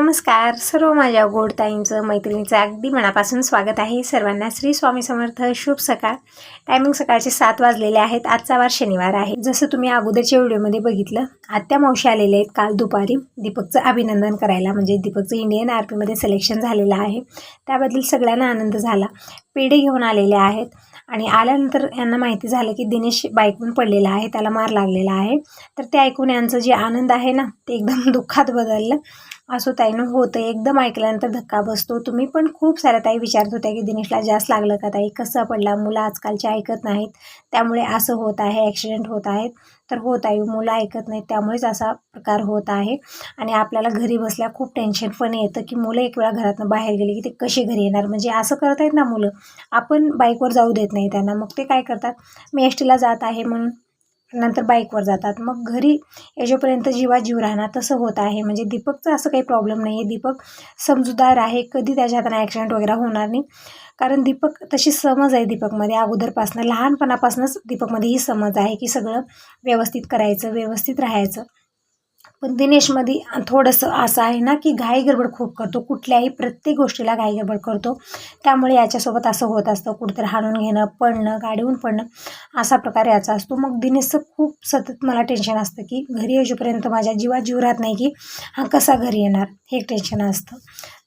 नमस्कार. सर्व माझ्या गोड ताईंचं मैत्रिणीचं अगदी मनापासून स्वागत आहे. सर्वांना श्री स्वामी समर्थ. शुभ सकाळ. टायमिंग सकाळचे सात वाजलेले आहेत. आजचा वार शनिवार आहे. जसं तुम्ही अगोदरच्या व्हिडिओमध्ये बघितलं आत्या मावशी आलेले आहेत काल दुपारी. दीपकचं अभिनंदन करायला म्हणजे दीपकचं इंडियन आर पीमध्ये सिलेक्शन झालेलं आहे. त्याबद्दल सगळ्यांना आनंद झाला. पेढे घेऊन आलेले आहेत. आणि आल्यानंतर यांना माहिती झालं की दिनेश बाईकून पडलेला आहे. त्याला मार लागलेला आहे. तर ते ऐकून यांचं जे आनंद आहे ना ते एकदम दुःखात बदललं. असो ताईनं होतं. एकदम ऐकल्यानंतर धक्का बसतो. तुम्ही पण खूप साऱ्या ताई विचारत होत्या की दिनेशला जास्त लागलं का ताई? कसं पडला? मुलं आजकालचे ऐकत नाहीत. त्यामुळे असं होत आहे. ॲक्सिडेंट होत आहेत. तर होत आहे मुलं ऐकत नाहीत. त्यामुळेच असा प्रकार होत आहे. आणि आपल्याला घरी बसल्या खूप टेन्शन पण येतं की मुलं एक वेळा घरातनं बाहेर गेली की ते कशी घरी येणार? म्हणजे असं करत आहेत ना मुलं. आपण बाईकवर जाऊ देत नाही त्यांना. मग ते काय करतात? मी एस टीला जात आहे म्हणून नंतर बाईकवर जातात. मग घरी याच्यापर्यंत जीवा जीव राहणार तसं होत आहे. म्हणजे दीपकचं असं काही प्रॉब्लेम नाही आहे दीपक समजूदार आहे. कधी त्याच्या हाताने ॲक्सिडेंट वगैरे होणार नाही. कारण दीपक तशी समज आहे दीपकमध्ये. अगोदरपासनं लहानपणापासूनच दीपकमध्ये ही समज आहे की सगळं व्यवस्थित करायचं व्यवस्थित राहायचं. पण दिनेशमध्ये थोडंसं असं आहे ना की घाई गडबड खूप करतो. कुठल्याही प्रत्येक गोष्टीला घाई गडबड करतो. त्यामुळे याच्यासोबत असं होत असतं कुठेतरी हाणून घेणं पडणं गाडीहून पडणं असा प्रकार याचा असतो. मग दिनेशचं खूप सतत मला टेन्शन असतं की घरी येऊपर्यंत माझ्या जीवात जीव राहत नाही की हा कसा घरी येणार? हे एक टेन्शन असतं.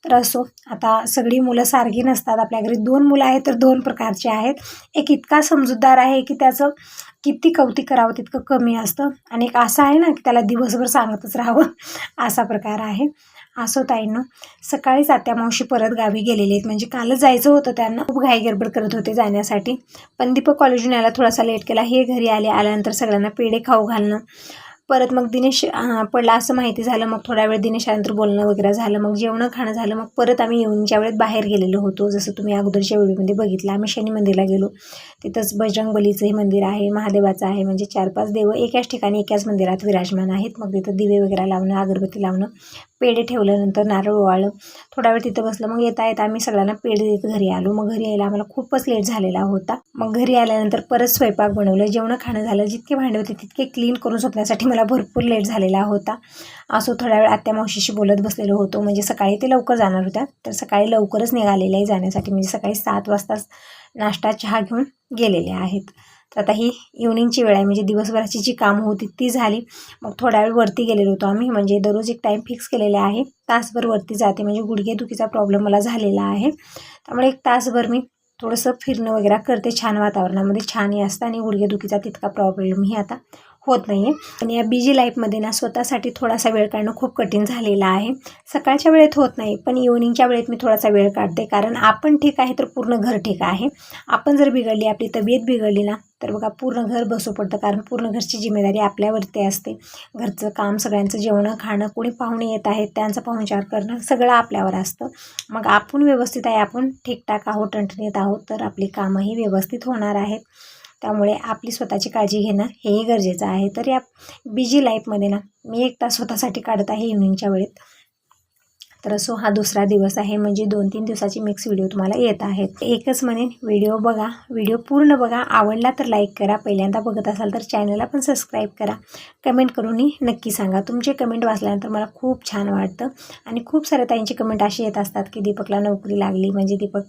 तर असो आता सगळी मुलं सारखी नसतात आपल्या घरी दोन मुलं आहेत तर दोन प्रकारचे आहेत. एक इतका समजूतदार आहे की त्याचं किती कौतिक करावं तितकं कमी असतं. आणि एक असं आहे ना की त्याला दिवसभर सांगतच राहावं. असा प्रकार आहे. असो ताईंनो सकाळीच आत्या मावशी परत गावी गेलेले आहेत. म्हणजे कालच जायचं होतं त्यांना खूप घाई गडबड करत होते जाण्यासाठी. पण दीपक कॉलेजून यायला थोडासा लेट केला. हे घरी आले आल्यानंतर सगळ्यांना पेढे खाऊ घालणं. परत मग दिनेश पडला असं माहिती झालं मग थोडा वेळ दिनेशानंतर बोलणं वगैरे झालं मग जेवणं खाणं झालं मग परत आम्ही येऊनच्या वेळेत बाहेर गेलेलो होतो जसं तुम्ही अगोदरच्या व्हिडिओमध्ये बघितलं आम्ही शनी मंदिरला गेलो. तिथंच बजरंगबलीचंही मंदिर आहे महादेवाचं आहे म्हणजे चार पाच देव एकाच ठिकाणी एकाच मंदिरात विराजमान आहेत. मग तिथं दिवे वगैरे लावणं अगरबत्ती लावणं पेढे ठेवल्यानंतर नारळ ओवाळलं थोडा वेळ तिथं बसलं मग येता येता आम्ही सगळ्यांना पेढे देत घरी आलो. मग घरी यायला आम्हाला खूपच लेट झालेला होता. मग घरी आल्यानंतर परत स्वयंपाक बनवलं जेवणं खाणं झालं जितके भांडे होते तितके क्लीन करून झोपण्यासाठी मला भरपूर लेट झालेला होता. असो थोड्या वेळ आत्या मावशीशी बोलत बसलेलो होतो. म्हणजे सकाळी ते लवकर जाणार होत्या. तर सकाळी लवकरच निघालेले आहे जाण्यासाठी. म्हणजे सकाळी सात वाजताच नाश्ता चहा घेऊन गेलेले आहेत. तर आता ही इव्हनिंगची वेळ आहे. म्हणजे दिवसभराची जी कामं होती ती झाली. मग थोडा वेळ वरती गेलेलो होतो आम्ही. म्हणजे दररोज एक टाईम फिक्स केलेला आहे. तासभर वरती जाते. म्हणजे गुडघेदुखीचा प्रॉब्लेम मला झालेला आहे. त्यामुळे एक तासभर मी थोडंसं फिरणं वगैरे करते. छान वातावरणामध्ये छानही असतं आणि गुडघेदुखीचा तितका प्रॉब्लेमही आता होत नाही आहे आणि या बिझी लाईफमध्ये ना स्वतःसाठी थोडासा वेळ काढणं खूप कठीण झालेलं आहे. सकाळच्या वेळेत होत नाही पण इव्हनिंगच्या वेळेत मी थोडासा वेळ काढते. कारण आपण ठीक आहे तर पूर्ण घर ठीक आहे. आपण जर बिघडली आपली तब्येत बिघडली ना तर बघा पूर्ण घर बसू पडतं. कारण पूर्ण घरची जिम्मेदारी आपल्यावरती असते. घरचं काम सगळ्यांचं जेवणं खाणं कोणी पाहुणे येत आहेत त्यांचा पाहुणचार करणं सगळं आपल्यावर असतं. मग आपण व्यवस्थित आहे आपण ठीकठाक आहोत टणटणीत आहोत तर आपली कामंही व्यवस्थित होणार आहेत. त्यामुळे आपली स्वतःची काळजी घेणं हेही गरजेचं आहे. तर या बिझी लाईफमध्ये ना मी एक तास स्वतःसाठी काढत आहे इव्हनिंगच्या वेळेत. तर असो हा दुसरा दिवस आहे म्हणजे दोन तीन दिवसाची मिक्स व्हिडिओ तुम्हाला येत आहेत. एकच म्हणेन व्हिडिओ बघा व्हिडिओ पूर्ण बघा. आवडला तर लाईक करा. पहिल्यांदा बघत असाल तर चॅनलला पण सबस्क्राईब करा. कमेंट करूनही नक्की सांगा. तुमचे कमेंट वाचल्यानंतर मला खूप छान वाटतं. आणि खूप साऱ्या ताईंचे कमेंट अशी येत असतात की दीपकला नोकरी लागली म्हणजे दीपक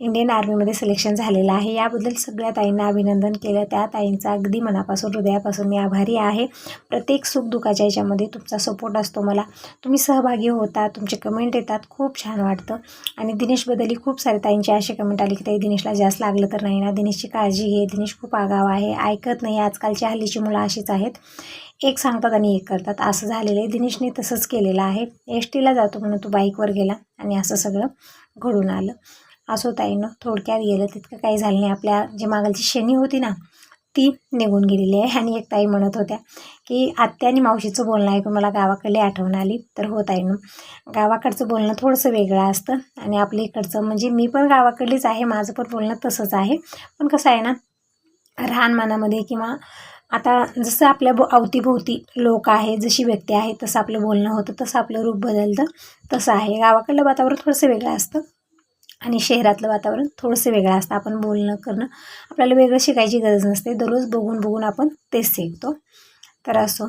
इंडियन आर्मीमध्ये सिलेक्शन झालेलं आहे. याबद्दल सगळ्या ताईंना अभिनंदन केलं. त्या ताईंचा अगदी मनापासून हृदयापासून मी आभारी आहे. प्रत्येक सुखदुःखाच्या याच्यामध्ये तुमचा सपोर्ट असतो मला. तुम्ही सहभागी होता. तुमचे कमेंट कमेंट येतात. खूप छान वाटतं. आणि दिनेशबद्दलही खूप सारे ताईंची अशी कमेंट आली की ताई दिनेशला जास्त लागलं तर नाही ना? दिनेशची काळजी घे. दिनेश खूप आगाव आहे. ऐकत नाही. आजकालची हल्लीची मुलं अशीच आहेत. एक सांगतात आणि एक करतात. असं झालेलं आहे. दिनेशने तसंच केलेलं आहे. एस टीला जातो म्हणून तू बाईकवर गेला आणि असं सगळं घडून आलं. असं ताईनं थोडक्यात गेलं. तितकं काही झालं नाही. आपल्या जे मागलची शनी होती ना ती निघून गेलेली आहे. आणि एक ताई म्हणत होत्या की आत्या आणि मावशीचं बोलणं ऐकून मला गावाकडली आठवण आली. तर होत आहे ना गावाकडचं बोलणं थोडंसं वेगळं असतं. आणि आपल्या इकडचं म्हणजे मी पण गावाकडलीच आहे. माझं पण बोलणं तसंच आहे. पण कसं आहे ना राहणमानामध्ये किंवा आता जसं आपल्या भो अवतीभोवती लोक आहे जशी व्यक्ती आहे तसं आपलं बोलणं होतं तसं आपलं रूप बदलतं तसं आहे. गावाकडलं वातावरण थोडंसं वेगळं असतं. आणि शहरातलं वातावरण थोडंसं वेगळं असतं. आपण बोलणं करणं आपल्याला वेगळं शिकायची गरज नसते. दररोज बघून बघून आपण तेच शिकतो. तर असो.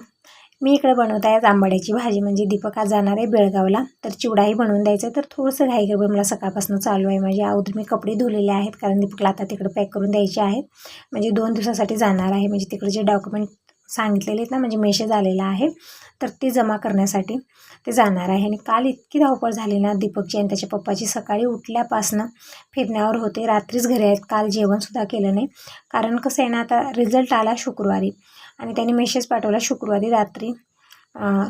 मी इकडे बनवत आहे आंबाड्याची भाजी. म्हणजे दीपक आज जाणार आहे बेळगावला. तर चिवडाही बनवून द्यायचा आहे. तर थोडंसं घाई मला सकाळपासून चालू आहे. माझे अगोदर मी कपडे धुलेले आहेत. कारण दीपकला आता तिकडे पॅक करून द्यायचे आहेत. म्हणजे दोन दिवसासाठी जाणार आहे. म्हणजे तिकडे जे डॉक्युमेंट सांगितलेले आहेत ना म्हणजे मेसेज आलेला आहे तर ते जमा करण्यासाठी ते जाणार आहे. आणि काल इतकी धावपळ झाली ना दीपकची आणि त्याच्या पप्पाची सकाळी उठल्यापासनं फिरण्यावर होते रात्रीच घरी आहेत काल जेवणसुद्धा केलं नाही. कारण कसं आहे ना आता रिझल्ट आला शुक्रवारी आणि त्यांनी मेसेज पाठवला शुक्रवारी रात्री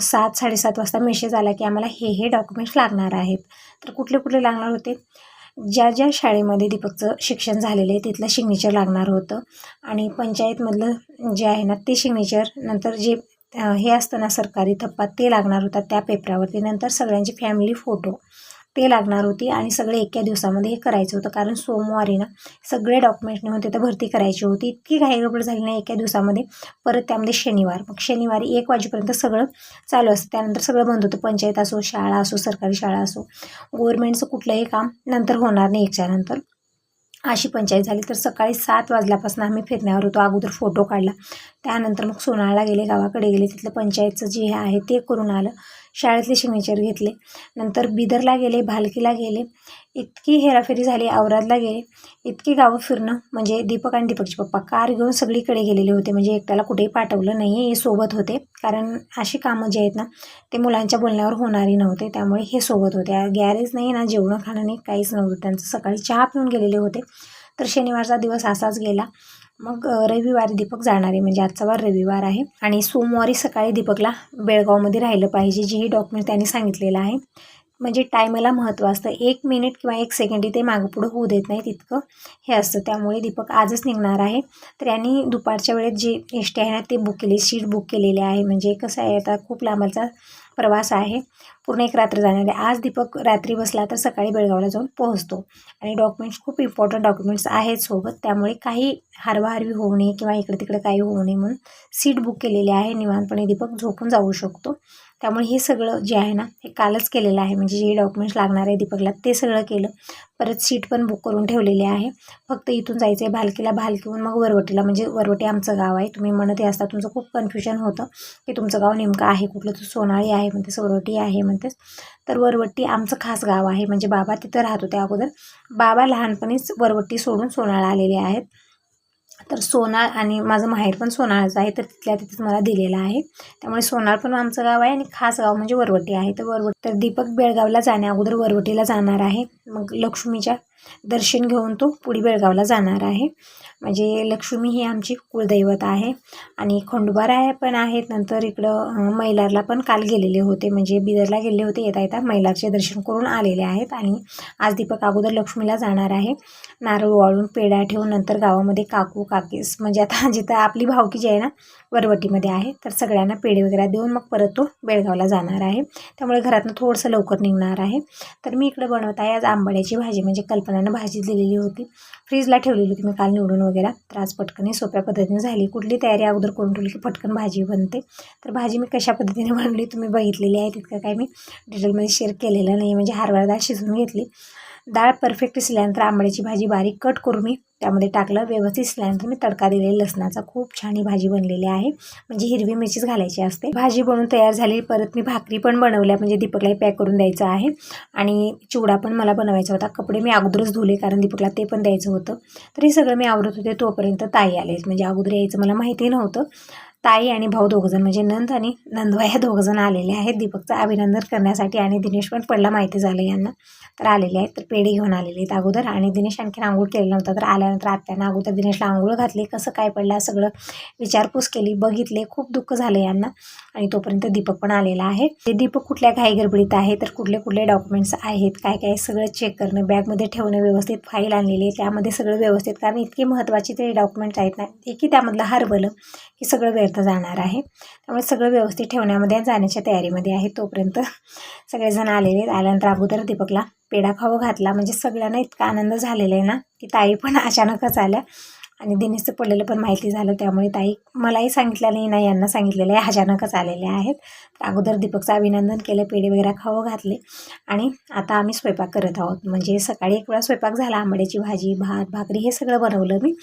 सात साडेसात वाजता मेसेज आला की आम्हाला हे हे डॉक्युमेंट्स लागणार आहेत. तर कुठले कुठले लागणार होते? ज्या ज्या शाळेमध्ये दीपकचं शिक्षण झालेलं आहे तिथलं सिग्नेचर लागणार होतं. आणि पंचायतमधलं जे आहे ना ते सिग्नेचर नंतर जे हे असतं ना सरकारी थप्पा ते लागणार होता त्या पेपरावरती नंतर सगळ्यांची फॅमिली फोटो ते लागणार होती आणि सगळे एका दिवसामध्ये हे करायचं होतं. कारण सोमवारी ना सगळे डॉक्युमेंटने होते तर भरती करायची होती. इतकी घाईगडबड झाली नाही एका दिवसामध्ये. परत त्यामध्ये शनिवार. मग शनिवारी एक वाजेपर्यंत सगळं चालू असतं. त्यानंतर सगळं बंद होतं. पंचायत असो शाळा असो सरकारी शाळा असो. गव्हर्मेंटचं कुठलंही काम नंतर होणार नाही एकच्यानंतर अशी पंचायत झाली. तर सकाळी सात वाजल्यापासून आम्ही फिरण्यावर होतो. अगोदर फोटो काढला. त्यानंतर मग सोनाळला गेले गावाकडे गेले. तिथलं पंचायतचं जे हे आहे ते करून आलं. शाळेतले सिग्नेचर घेतले. नंतर बिदरला गेले भालकीला गेले. इतकी हेराफेरी झाली औरादला गेले. इतकी गावं फिरणं म्हणजे दीपक आणि दीपकचे पप्पा. कार घेऊन सगळीकडे गेलेले होते म्हणजे एकट्याला कुठेही पाठवलं नाही हे सोबत होते. कारण अशी कामं जी आहेत ना ते मुलांच्या बोलण्यावर होणारी नव्हते. त्यामुळे हे सोबत होते. गॅरेज नाही ना जेवणं खाणं नाही काहीच नव्हतं. त्यांचं सकाळी चहा पिऊन गेलेले होते. तर शनिवारचा दिवस असाच गेला. मग रविवारी दीपक जाणार आहे. म्हणजे आजचा वार रविवार आहे. आणि सोमवारी सकाळी दीपकला बेळगावमध्ये राहिलं पाहिजे जेही डॉक्युमेंट त्यांनी सांगितलेलं आहे. म्हणजे टायमाला महत्त्व असतं. एक मिनिट किंवा एक सेकंड ते मागपुढं होऊ देत नाही तितकं हे असतं. त्यामुळे दीपक आजच निघणार आहे. तर यांनी दुपारच्या वेळेत जे एस टी आहे ना ते बुक केली सीट बुक केलेले आहे. म्हणजे कसं आहे आता खूप लांबाचा प्रवास आहे. पूर्ण एक रात्र जाणार आहे. आज दीपक रात्री बसला तर सकाळी बेळगावला जाऊन पोहोचतो. आणि डॉक्युमेंट्स खूप इम्पॉर्टंट डॉक्युमेंट्स आहेत सोबत. त्यामुळे काही हरवाहरवी होऊ नये किंवा इकडे तिकडे काही होऊ नये म्हणून सीट बुक केलेली आहे. निवांतपणे दीपक झोपून जाऊ शकतो. त्यामुळे हे सगळं जे आहे ना हे कालच केलेलं आहे. म्हणजे जे डॉक्युमेंट्स लागणार आहे दीपकला ते सगळं केलं. परत सीट पण बुक करून ठेवलेली आहे. फक्त इथून जायचं आहे भालकीला भालकीहून मग वरवटीला. म्हणजे वरवटी आमचं गाव आहे. तुम्ही म्हणत असता तुमचं खूप कन्फ्युजन होतं की तुमचं गाव नेमकं आहे कुठलं? तर सोनाळी आहे म्हणतेस वरवटी आहे म्हणतेस. तर वरवट्टी आमचं खास गाव आहे. म्हणजे बाबा तिथं राहत होते अगोदर. बाबा लहानपणीच वरवट्टी सोडून सोनाळा आलेले आहेत. तर सोनार आणि माझं माहेर पण सोनाळचं आहे तर तिथल्या तिथेच मला दिलेलं आहे. त्यामुळे सोनार पण आमचं गाव आहे आणि खास गाव म्हणजे वरवटी आहे. तर वरवटी तर दीपक बेळगावला जाण्या अगोदर वरवटीला जाणार आहे. मग लक्ष्मीच्या दर्शन घेऊन तो पुढे बेळगावला जाणार आहे. म्हणजे लक्ष्मी ही आमची कुलदैवत आहे. आणि खंडोबाराया पण आहेत. नंतर इकडं मैलारला पण काल गेलेले होते. म्हणजे बिदरला गेलेले होते. येता येता मैलारचे दर्शन करून आलेले आहेत. आणि आज दीपक अगोदर लक्ष्मीला जाणार आहे. नारळ वाळून पेढा ठेवून नंतर गावामध्ये काकू काकीस म्हणजे आता जिथं आपली भावकी जी आहे ना वरवटीमध्ये आहे. तर सगळ्यांना पेढे वगैरे देऊन मग परत तो बेळगावला जाणार आहे. त्यामुळे घरातनं थोडंसं लवकर निघणार आहे. तर मी इकडं बनवत आहे आज आंबाड्याची भाजी. म्हणजे कल्पना कल्पनानं भाजी दिलेली होती. फ्रीजला ठेवलेली होती मी काल निवडून वगैरे. तर आज पटकन सोप्या पद्धतीने झाली. कुठली तयारी अगोदर करून ठेवली की पटकन भाजी बनते. तर भाजी मी कशा पद्धतीने बनवली तुम्ही बघितलेली आहे. तितकं काय मी डिटेलमध्ये शेअर केलेलं नाही. म्हणजे हरभरा डाळ शिजवून घेतली. डाळ परफेक्ट शिजल्यानंतर आंबड्याची भाजी बारीक कट करून मी त्यामध्ये टाकलं. व्यवस्थित शिजल्यानंतर मी तडका दिलेला. लसणाचा खूप छान ही भाजी बनलेली आहे. म्हणजे हिरवी मिरचीच घालायची असते. भाजी बनवून तयार झाली. परत मी भाकरी पण बनवल्या. म्हणजे दीपकलाही पॅक करून द्यायचं आहे. आणि चिवडा पण मला बनवायचा होता. कपडे मी अगोदरच धुले कारण दीपकला ते पण द्यायचं होतं. तर हे सगळं मी आवरत होते तोपर्यंत ताई आले. म्हणजे अगोदर यायचं मला माहिती नव्हतं. ताई आणि भाऊ दोघंजण म्हणजे नंद आणि नंदवा या दोघंजण आलेले आहेत दीपकचं अभिनंदन करण्यासाठी आणि दिनेश पण पडला माहिती झालं यांना. तर आलेले आहेत तर पेढे घेऊन आलेले आहेत अगोदर. आणि दिनेश आणखीन आंघोळ केलेलं नव्हतं तर आल्यानंतर आत्यानं अगोदर दिनेशला आंघोळ घातली. कसं काय पडलं सगळं विचारपूस केली बघितले. खूप दुःख झालं यांना. आणि तोपर्यंत दीपक पण आलेला आहे. ते दीपक कुठल्या घाई गडबडीत आहे तर कुठले कुठले डॉक्युमेंट्स आहेत काय काय सगळं चेक करणं बॅगमध्ये ठेवणं व्यवस्थित फाईल आणलेली आहे त्यामध्ये सगळं व्यवस्थित कारण इतके महत्त्वाचे ते डॉक्युमेंट्स आहेत ना की त्यामधलं हरवलं हे सगळं व्यर्थ जाणार आहे. त्यामुळे सगळं व्यवस्थित ठेवण्यामध्ये जाण्याच्या तयारीमध्ये आहे. तोपर्यंत सगळेजण आलेले आल्यानंतर अगोदर दीपकला पेढा खाऊ घातला. म्हणजे सगळ्यांना इतका आनंद झालेला आहे ना की ताई पण अचानकच आल्या. आणि दिनेशचं पडलेलं पण माहिती झालं त्यामुळे ताई मलाही सांगितलं नाही ना यांना सांगितलेलं आहे अचानकच आलेले आहेत. अगोदर दीपकचं अभिनंदन केलं पेढे वगैरे खावं घातले. आणि आता आम्ही स्वयंपाक करत आहोत. म्हणजे सकाळी एक वेळा स्वयंपाक झाला आंबड्याची भाजी भात भाकरी हे सगळं बनवलं मी.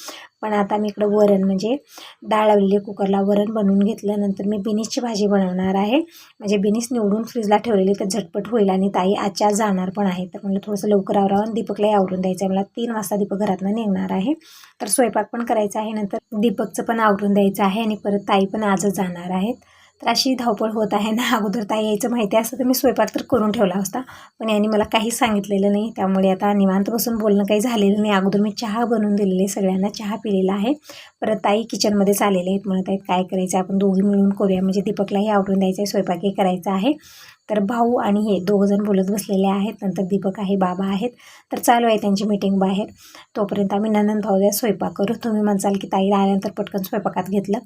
पण आता मी इकडं वरण म्हणजे डाळ लावलेली कुकरला वरण बनवून घेतलं. नंतर मी बिनीसची भाजी बनवणार आहे. म्हणजे बिनीस निवडून फ्रीजला ठेवलेली तर झटपट होईल आणि ताई आजच्या जाणार पण आहे. तर म्हणलं थोडंसं लवकर आवरावं दीपकलाही आवरून द्यायचं आहे. मला तीन वाजता दीपक घरातनं निघणार आहे. तर स्वयंपाक पण करायचं आहे. नंतर दीपकचं पण आवरून द्यायचं आहे आणि परत ताई पण आजच जाणार आहेत. तर अशी धावपळ होत आहे ना. अगोदर ताई यायचं माहिती असतं तर मी स्वयंपाक तर करून ठेवला असता पण यांनी मला काहीच सांगितलेलं नाही. त्यामुळे आता निवांत बसून बोलणं काही झालेलं नाही. अगोदर मी चहा बनवून दिलेले सगळ्यांना चहा पिलेला आहे. परत ताई किचनमध्येच आलेले आहेत. म्हणत आहेत काय करायचं? आपण दोघी मिळून करूया. म्हणजे दीपकलाही आवरून द्यायचं आहे. स्वयंपाकही करायचा आहे. तर भाऊ आणि हे दोघंजण बोलत बसलेले आहेत. नंतर दीपक आहे बाबा आहेत. तर चालू आहे त्यांची मीटिंग बाहेर. तोपर्यंत आम्ही नंदन भाऊ द्या स्वयंपाक करू. तुम्ही म्हणसाल की ताईला आल्यानंतर पटकन स्वयंपाकात घेतलं.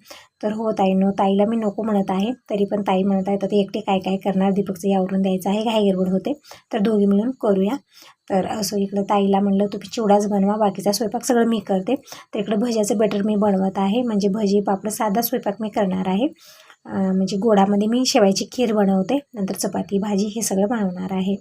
तर हो ताई नो ताईला मी नको म्हणत आहे. तरी पण ताई म्हणत आहे तर ते एकटे काय काय करणार? दीपकचं यावरून द्यायचं आहे घाई गडबड होते. तर दोघी मिळून करूया. तर असं इकडं ताईला म्हणलं तुम्ही चिवडाच बनवा बाकीचा स्वयंपाक सगळं मी करते. तर इकडं भज्याचं बटर मी बनवत आहे. म्हणजे भजी पापड साधा स्वयंपाक मी करणार आहे. म्हणजे गोडामध्ये मी शेवायची खीर बनवते. नंतर चपाती भाजी हे सगळं बनवणार आहे.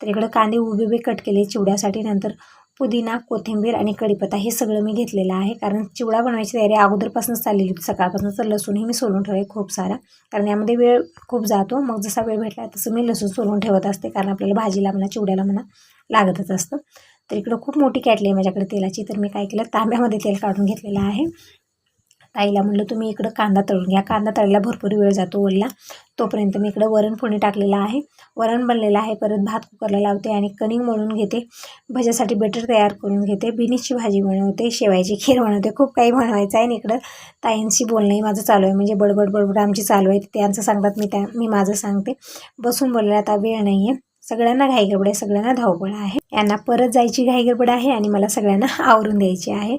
तर इकडं कांदे उभे उभे कट केले चिवड्यासाठी. नंतर पुदिना कोथिंबीर आणि कढीपत्ता हे सगळं मी घेतलेलं आहे. कारण चिवडा बनवायची तयारी अगोदरपासूनच चाललेली होती. सकाळपासून तर लसूणही मी सोलून ठेवले खूप सारा. कारण यामध्ये वेळ खूप जातो. मग जसा वेळ भेटला तसं मी लसूण सोलून ठेवत असते. कारण आपल्याला भाजीला म्हणा चिवड्याला म्हणा लागतच असतं. तर इकडं खूप मोठी कॅटली आहे माझ्याकडे तेलाची. तर मी काय केलं? तांब्यामध्ये तेल काढून घेतलेलं आहे. ताईला म्हणलं तुम्ही इकडं कांदा तळून घ्या. कांदा तळायला भरपूर वेळ जातो ओलला तोपर्यंत मी इकडं वरण फोडणी टाकलेलं आहे. वरण बनलेलं आहे परत भात कुकरला लावते आणि कणिंग मळून घेते. भज्यासाठी बेटर तयार करून घेते. बिनीची भाजी बनवते शेवायची खीर बनवते. खूप काही बनवायचं आहे आणि इकडं ताईंशी बोलणंही माझं चालू आहे. म्हणजे बडबड बडबड आमची चालू आहे. त्यांचं सांगतात मी त्या मी माझं सांगते. बसून बोललेला आता वेळ नाही आहे सगळ्यांना घाईगडबड आहे सगळ्यांना धावपळ आहे. यांना परत जायची घाईगडबड आहे आणि मला सगळ्यांना आवरून द्यायची आहे.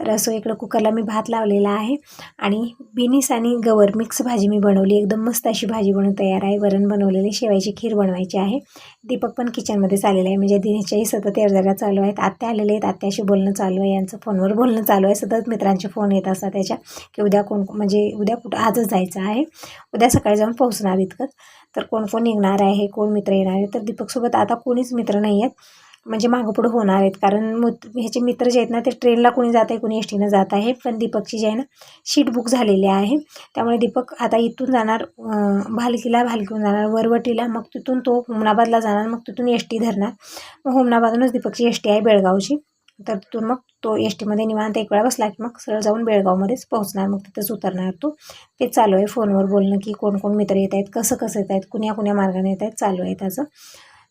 तर असं इकडं कुकरला मी भात लावलेला आहे. आणि बिनीस आणि गवर मिक्स भाजी मी बनवली. एकदम मस्त अशी भाजी बनवून तयार आहे. वरण बनवलेली शेवायची खीर बनवायची आहे. दीपक पण किचनमध्ये चाललेलं आहे. म्हणजे दिनेशच्याही सतत जरा चालू आहेत. आत्या आलेले आहेत. आत्याशी बोलणं चालू आहे. यांचं फोनवर बोलणं चालू आहे. सतत मित्रांचे फोन येत असतात त्याच्या. की उद्या कोण म्हणजे उद्या कुठं आजच जायचं आहे. उद्या सकाळी जाऊन पोहोचणार इतकंच. तर कोण कोण निघणार आहे? कोण मित्र येणार आहे? तर दीपकसोबत आता कोणीच मित्र नाही आहेत. म्हणजे मागं पुढं होणार आहेत. कारण मुत ह्याचे मित्र जे आहेत ना ते ट्रेनला कोणी जात आहे कोणी एस टीनं जात आहे. पण दीपकची जी आहे ना शीट बुक झालेली आहे. त्यामुळे दीपक आता इथून जाणार भालकीला भालकीहून जाणार वरवटीला. मग तिथून तो हुमनाबादला जाणार मग तिथून एस टी धरणार. मग हुमनाबादूनच दीपकची एस टी आहे बेळगावची. तर तिथून मग तो एस टीमध्ये निवांत एक वेळा बसला की मग सरळ जाऊन बेळगावमध्येच पोहोचणार. मग तिथंच उतरणार तो. ते चालू आहे फोनवर बोलणं की कोण कोण मित्र येत आहेत कसं कसं येत आहेत कुण्या कुण्या मार्गाने येत आहेत चालू आहे त्याचं.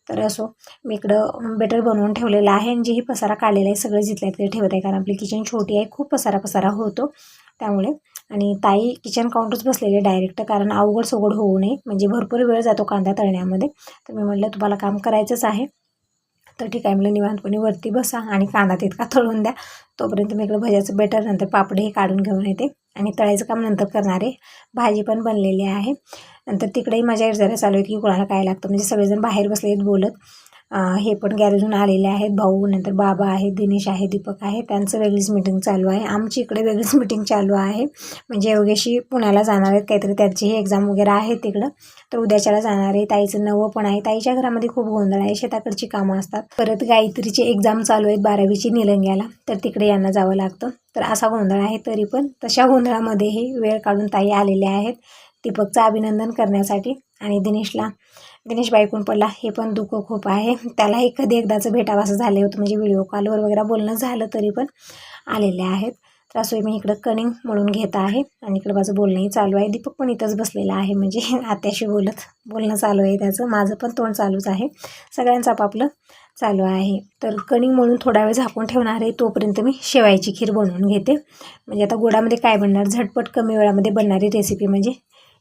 तर असो मी इकडं बेटर बनवून ठेवलेलं आहे आणि जेही पसारा काढलेला आहे सगळं जिथल्या तिथे ठेवत आहे. कारण आपली किचन छोटी आहे खूप पसारा पसारा होतो त्यामुळे. आणि ताई किचन काउंटरच बसलेले डायरेक्ट कारण अवघड सोगड होऊ नये. म्हणजे भरपूर वेळ जातो कांदा तळण्यामध्ये. तर मी म्हटलं तुम्हाला काम करायचंच आहे. तर ठीक आहे म्हणलं निवांतपणे वरती बसा आणि कांदा तितका तळून द्या. तोपर्यंत मी इकडं भज्याचं बेटर नंतर पापडही काढून घेऊन येते. आणि तळायचं काम नंतर करणार आहे भाजी पण बनलेली आहे. नंतर तिकडेही माझ्या जरा चालू आहे की कोणाला काय लागतं. म्हणजे सगळेजण बाहेर बसले आहेत बोलत. हे पण गॅरेजून आलेले आहेत. भाऊ नंतर बाबा आहे दिनेश आहे दीपक आहे. त्यांचं वेगळीच मीटिंग चालू आहे. आमची इकडे वेगळीच मीटिंग चालू आहे. म्हणजे योगेशी पुण्याला जाणार आहेत. काहीतरी त्यांचीही एक्झाम वगैरे आहे तिकडं. तर उद्याच्याला जाणार आहे. ताईचं नवं पण आहे. ताईच्या घरामध्ये खूप गोंधळ आहे. शेताकडची कामं असतात. परत गायत्रीची एक्झाम चालू आहेत बारावीची निलंग्याला. तर तिकडे यांना जावं लागतं. तर असा गोंधळ आहे तरी पण तशा गोंधळामध्येही वेळ काढून ताई आलेल्या आहेत. दीपकचं अभिनंदन करण्यासाठी आणि दिनेशला दिनेश बायकून पडला. हे पण दुःख खूप आहे. त्यालाही कधी एकदाचं भेटावासं झाले झालं होतं. म्हणजे व्हिडिओ कॉलवर वगैरे बोलणं झालं तरी पण आलेले आहेत. तर असं मी इकडं कणिंग म्हणून घेत आहे. आणि इकडं माझं बोलणंही चालू आहे. दीपक पण इथंच बसलेलं आहे. म्हणजे आत्याशी बोलत बोलणं चालू आहे त्याचं. माझं पण तोंड चालूच आहे. सगळ्यांचं आपापलं चालू आहे. तर कणिंग म्हणून थोडा वेळ झाकून ठेवणार आहे. तोपर्यंत मी शेवायची खीर बनवून घेते. म्हणजे आता गोडामध्ये काय बनणार? झटपट कमी वेळामध्ये बनणारी रेसिपी म्हणजे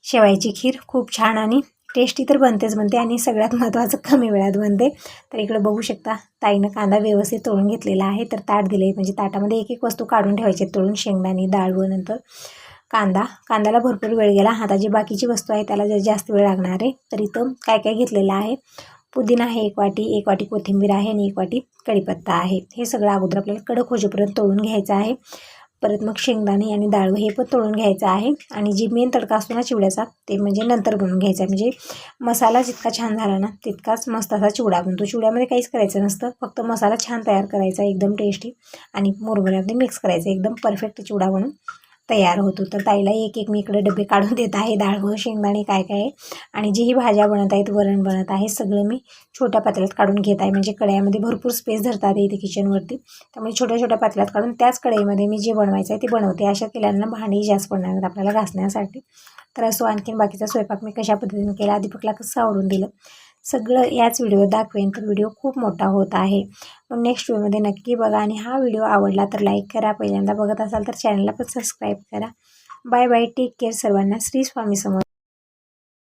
शेवायची खीर. खूप छान आणि टेस्टी तर बनतेच बनते आणि सगळ्यात महत्त्वाचं कमी वेळात बनते. तर इकडं बघू शकता ताईनं कांदा व्यवस्थित तळून घेतलेला आहे. तर ताट दिले म्हणजे ताटामध्ये एक एक वस्तू काढून ठेवायची तळून शेंगदाणे डाळ व नंतर कांदा. कांद्याला भरपूर वेळ गेला. आता जी बाकीची वस्तू आहे त्याला जर जास्त वेळ लागणार आहे तर इथं काय काय घेतलेलं आहे? पुदिना आहे एक वाटी एक वाटी कोथिंबीर आहे आणि एक वाटी कढीपत्ता आहे. हे सगळं अगोदर आपल्याला कडक होजेपर्यंत तळून घ्यायचं आहे. परत मग शेंगदाणे आणि डाळ हे पण तळून घ्यायचं आहे. आणि जी मेन तडका असतो ना चिवड्याचा ते म्हणजे नंतर बनवून घ्यायचा आहे. म्हणजे मसाला जितका छान झाला ना तितकाच मस्त असा चिवडा बनतो. चिवड्यामध्ये काहीच करायचं नसतं फक्त मसाला छान तयार करायचा एकदम टेस्टी आणि मुरमुऱ्यामध्ये मिक्स करायचं एकदम परफेक्ट चिवडा बनून. तयार होतो तर ताईला एक एक मी इकडे डबे काढून देत आहे. डाळ शेंगदाणे काय काय. आहे आणि जीही भाज्या बनत आहेत वरण बनत आहे सगळं मी छोट्या पातळ्यात काढून घेत आहे. म्हणजे कढयामध्ये भरपूर स्पेस धरतात इथे किचनवरती त्यामुळे छोट्या छोट्या पातळ्यात काढून त्याच कढईमध्ये मी जे बनवायचं आहे ते बनवते. अशा केल्यानं भांडी जास्त पडणार आहेत आपल्याला घासण्यासाठी. तर असो आणखीन बाकीचा स्वयंपाक मी कशा पद्धतीने केला दीपकला कसं आवडून दिलं. सगळं याच व्हिडिओ दाखवेन. तर व्हिडिओ खूप मोठा होत आहे. पण नेक्स्ट व्हिडिओमध्ये नक्की बघा आणि हा व्हिडिओ आवडला तर लाईक करा. पहिल्यांदा बघत असाल तर चॅनलला पण सबस्क्राईब करा. बाय बाय टेक केअर सर्वांना श्री स्वामी समोर